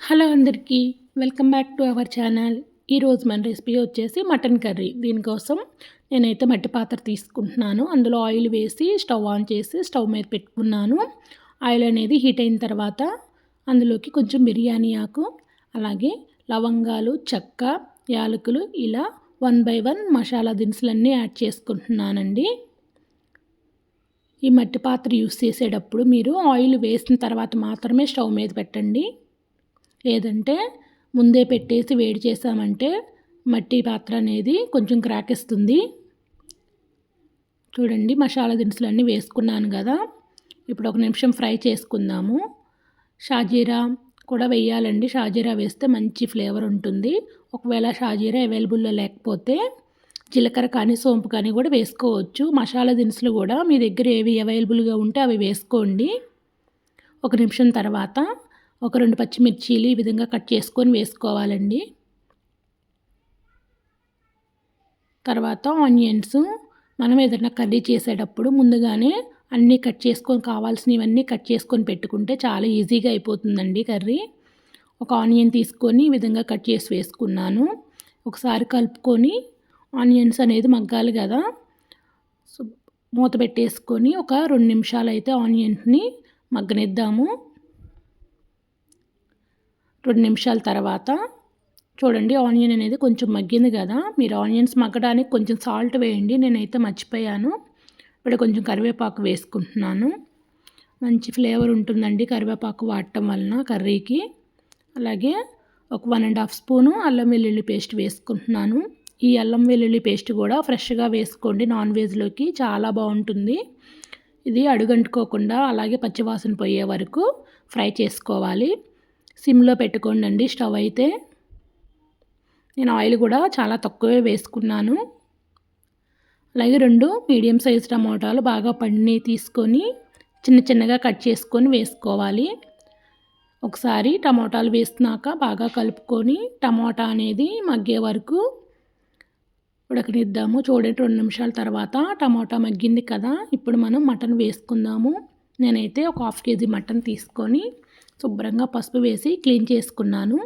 Hello అందరికీ welcome back to our channel. ఈరోజు మన రెసిపీ వచ్చేసి మటన్ కర్రీ. దీనికోసం నేనైతే మట్టి పాత్ర తీసుకుంటున్నాను. అందులో ఆయిల్ వేసి స్టవ్ ఆన్ చేసి స్టవ్ మీద పెట్టుకున్నాను. ఆయిల్ అనేది హీట్ అయిన తర్వాత అందులోకి కొంచెం బిర్యానీ ఆకు అలాగే లవంగాలు చెక్క యాలకులు ఇలా వన్ బై వన్ మసాలా దినుసులన్నీ యాడ్ చేసుకుంటున్నానండి. ఈ మట్టి పాత్ర యూస్ చేసేటప్పుడు మీరు ఆయిల్ వేసిన తర్వాత మాత్రమే స్టవ్ మీద పెట్టండి. లేదంటే ముందే పెట్టేసి వేడి చేసామంటే మట్టి పాత్ర అనేది కొంచెం క్రాక్ ఇస్తుంది చూడండి మసాలా దినుసులన్నీ వేసుకున్నాను కదా. ఇప్పుడు ఒక నిమిషం ఫ్రై చేసుకుందాము. షాజీరా కూడా వేయాలండి. షాజీరా వేస్తే మంచి ఫ్లేవర్ ఉంటుంది. ఒకవేళ షాజీరా అవైలబుల్లో లేకపోతే జీలకర్ర కానీ సోంపు కానీ కూడా వేసుకోవచ్చు. మసాలా దినుసులు కూడా మీ దగ్గర ఏవి అవైలబుల్గా ఉంటే అవి వేసుకోండి. ఒక నిమిషం తర్వాత ఒక రెండు పచ్చిమిర్చీలు ఈ విధంగా కట్ చేసుకొని వేసుకోవాలండి. తర్వాత ఆనియన్స్ మనం ఏదైనా కర్రీ చేసేటప్పుడు ముందుగానే అన్నీ కట్ చేసుకొని కావాల్సినవన్నీ కట్ చేసుకొని పెట్టుకుంటే చాలా ఈజీగా అయిపోతుందండి కర్రీ. ఒక ఆనియన్ తీసుకొని ఈ విధంగా కట్ చేసి వేసుకున్నాను. ఒకసారి కలుపుకొని ఆనియన్స్ అనేది మగ్గాలి కదా. సో మూత పెట్టేసుకొని ఒక రెండు నిమిషాలు అయితే ఆనియన్స్ని మగ్గనిద్దాము. రెండు నిమిషాల తర్వాత చూడండి ఆనియన్ అనేది కొంచెం మగ్గింది కదా. మీరు ఆనియన్స్ మగ్గడానికి కొంచెం సాల్ట్ వేయండి. నేనైతే మర్చిపోయాను. ఇప్పుడు కొంచెం కరివేపాకు వేసుకుంటున్నాను. మంచి ఫ్లేవర్ ఉంటుందండి కరివేపాకు వాడటం వలన కర్రీకి. అలాగే ఒక వన్ అండ్ హాఫ్ స్పూను అల్లం వెల్లుల్లి పేస్ట్ వేసుకుంటున్నాను. ఈ అల్లం వెల్లుల్లి పేస్ట్ కూడా ఫ్రెష్గా వేసుకోండి. నాన్ వెజ్లోకి చాలా బాగుంటుంది. ఇది అడుగంటుకోకుండా అలాగే పచ్చివాసన పోయే వరకు ఫ్రై చేసుకోవాలి. సిమ్లో పెట్టుకోండి స్టవ్ అయితే. నేను ఆయిల్ కూడా చాలా తక్కువే వేసుకున్నాను. అలాగే రెండు మీడియం సైజ్ టమాటాలు బాగా పండి తీసుకొని చిన్న చిన్నగా కట్ చేసుకొని వేసుకోవాలి. ఒకసారి టమాటాలు వేసినాక బాగా కలుపుకొని టమాటా అనేది మగ్గే వరకు ఉడకనిద్దాము. చూడండి రెండు నిమిషాల తర్వాత టమాటా మగ్గింది కదా. ఇప్పుడు మనం మటన్ వేసుకుందాము. నేనైతే ఒక హాఫ్ కేజీ మటన్ తీసుకొని శుభ్రంగా పసుపు వేసి క్లీన్ చేసుకున్నాను.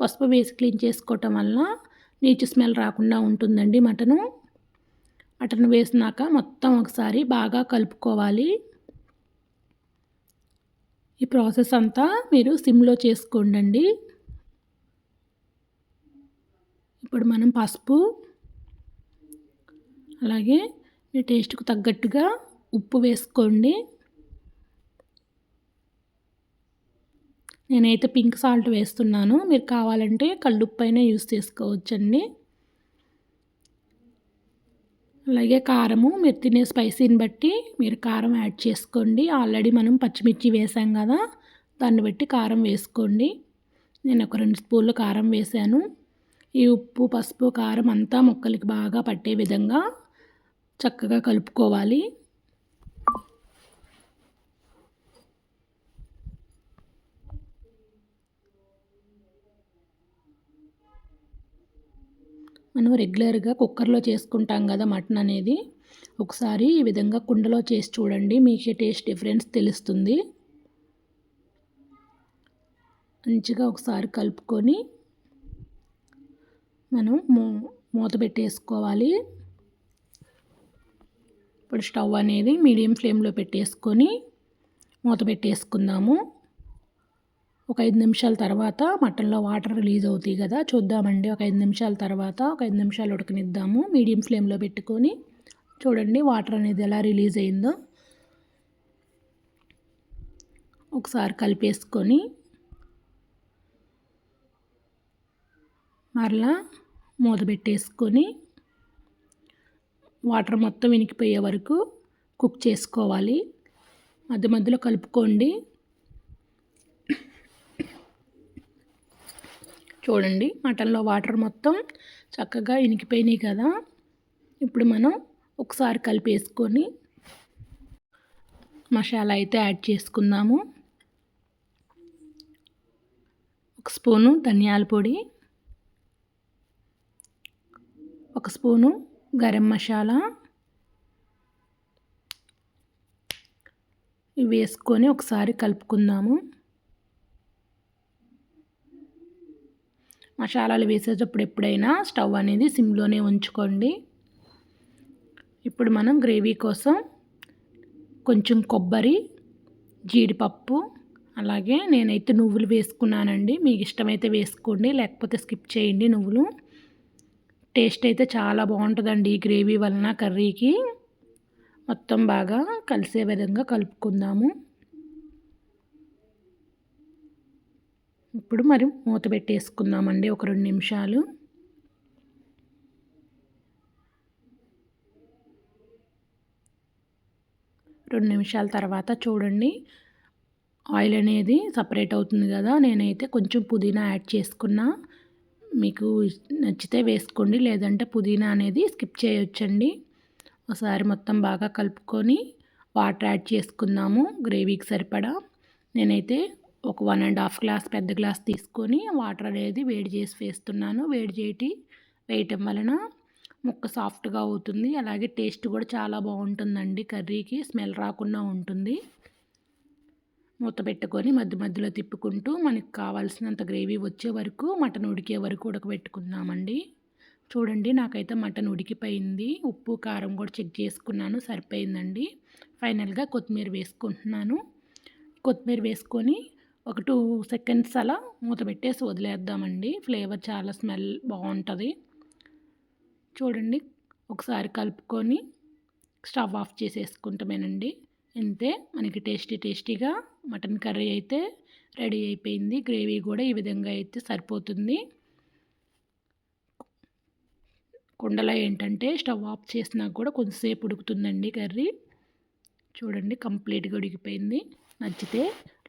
పసుపు వేసి క్లీన్ చేసుకోవటం వల్ల నీచు స్మెల్ రాకుండా ఉంటుందండి మటను. మటన్ వేసినాక మొత్తం ఒకసారి బాగా కలుపుకోవాలి. ఈ ప్రాసెస్ అంతా మీరు సిమ్లో చేసుకోండి ఇప్పుడు మనం పసుపు అలాగే మీ టేస్ట్కు తగ్గట్టుగా ఉప్పు వేసుకోండి. నేనైతే పింక్ సాల్ట్ వేస్తున్నాను. మీరు కావాలంటే కళ్ళుప్పు యూస్ చేసుకోవచ్చండి. అలాగే కారము మీరు తినే స్పైసీని బట్టి మీరు కారం యాడ్ చేసుకోండి. ఆల్రెడీ మనం పచ్చిమిర్చి వేసాం కదా దాన్ని బట్టి కారం వేసుకోండి. నేను ఒక రెండు స్పూన్లు కారం వేసాను. ఈ ఉప్పు పసుపు కారం అంతా మొక్కలకి బాగా పట్టే విధంగా చక్కగా కలుపుకోవాలి. మనం రెగ్యులర్గా కుక్కర్లో చేసుకుంటాం కదా మటన్ అనేది. ఒకసారి ఈ విధంగా కుండలో చేసి చూడండి. మీకే టేస్ట్ డిఫరెన్స్ తెలుస్తుంది. మంచిగా ఒకసారి కలుపుకొని మనం మూ మూత పెట్టేసుకోవాలి. ఇప్పుడు స్టవ్ అనేది మీడియం ఫ్లేమ్లో పెట్టేసుకొని మూత పెట్టేసుకుందాము. ఒక ఐదు నిమిషాల తర్వాత మటన్లో వాటర్ రిలీజ్ అవుతాయి కదా చూద్దామండి. ఒక ఐదు నిమిషాల తర్వాత ఒక ఐదు నిమిషాలు ఉడకనిద్దాము. మీడియం ఫ్లేమ్లో పెట్టుకొని చూడండి వాటర్ అనేది ఎలా రిలీజ్ అయిందో. ఒకసారి కలిపేసుకొని మరలా మూత పెట్టేసుకొని వాటర్ మొత్తం వినికిపోయే వరకు కుక్ చేసుకోవాలి. మధ్య మధ్యలో కలుపుకోండి. చూడండి మటన్లో వాటర్ మొత్తం చక్కగా ఇనికిపోయినాయి కదా. ఇప్పుడు మనం ఒకసారి కలిపేసుకొని మసాలా అయితే యాడ్ చేసుకుందాము. ఒక స్పూను ధనియాల పొడి ఒక స్పూను గరం మసాలా ఇవి వేసుకొని ఒకసారి కలుపుకుందాము. మసాలాలు వేసేటప్పుడు ఎప్పుడైనా స్టవ్ అనేది సిమ్లోనే ఉంచుకోండి. ఇప్పుడు మనం గ్రేవీ కోసం కొంచెం కొబ్బరి జీడిపప్పు అలాగే నేనైతే నువ్వులు వేసుకున్నానండి. మీకు ఇష్టమైతే వేసుకోండి లేకపోతే స్కిప్ చేయండి నువ్వులు. టేస్ట్ అయితే చాలా బాగుంటుందండి ఈ గ్రేవీ వలన కర్రీకి. మొత్తం బాగా కలిసే విధంగా కలుపుకుందాము. ఇప్పుడు మరి మూత పెట్టేసుకుందామండి ఒక రెండు నిమిషాలు. రెండు నిమిషాల తర్వాత చూడండి ఆయిల్ అనేది సపరేట్ అవుతుంది కదా నేనైతే కొంచెం పుదీనా యాడ్ చేసుకున్నా. మీకు నచ్చితే వేసుకోండి లేదంటే పుదీనా అనేది స్కిప్ చేయొచ్చండి. ఒకసారి మొత్తం బాగా కలుపుకొని వాటర్ యాడ్ చేసుకుందాము గ్రేవీకి సరిపడా. నేనైతే ఒక వన్ అండ్ హాఫ్ గ్లాస్ పెద్ద గ్లాస్ తీసుకొని వాటర్ అనేది వేడి చేసి వేస్తున్నాను. వేడి చేటి వేయటం వలన ముక్క సాఫ్ట్గా అవుతుంది. అలాగే టేస్ట్ కూడా చాలా బాగుంటుందండి. కర్రీకి స్మెల్ రాకుండా ఉంటుంది. మూత పెట్టుకొని మధ్య మధ్యలో తిప్పుకుంటూ మనకు కావాల్సినంత గ్రేవీ వచ్చే వరకు మటన్ ఉడికే వరకు ఉడకబెట్టుకుందామండి. చూడండి నాకైతే మటన్ ఉడికిపోయింది. ఉప్పు కారం కూడా చెక్ చేసుకున్నాను. సరిపోయిందండి. ఫైనల్గా కొత్తిమీర వేసుకుంటున్నాను. కొత్తిమీర వేసుకొని ఒక టూ సెకండ్స్ అలా మూత పెట్టేసి వదిలేద్దామండి. ఫ్లేవర్ చాలా స్మెల్ బాగుంటుంది. చూడండి ఒకసారి కలుపుకొని స్టవ్ ఆఫ్ చేసేసుకుంటామేనండి. ఇంతే మనకి టేస్టీ టేస్టీగా మటన్ కర్రీ అయితే రెడీ అయిపోయింది. గ్రేవీ కూడా ఈ విధంగా అయితే సరిపోతుంది. కుండలో ఏంటంటే స్టవ్ ఆఫ్ చేసినా కూడా కొంచెంసేపు ఉడుకుతుందండి కర్రీ. చూడండి కంప్లీట్గా ఉడికిపోయింది. నచ్చితే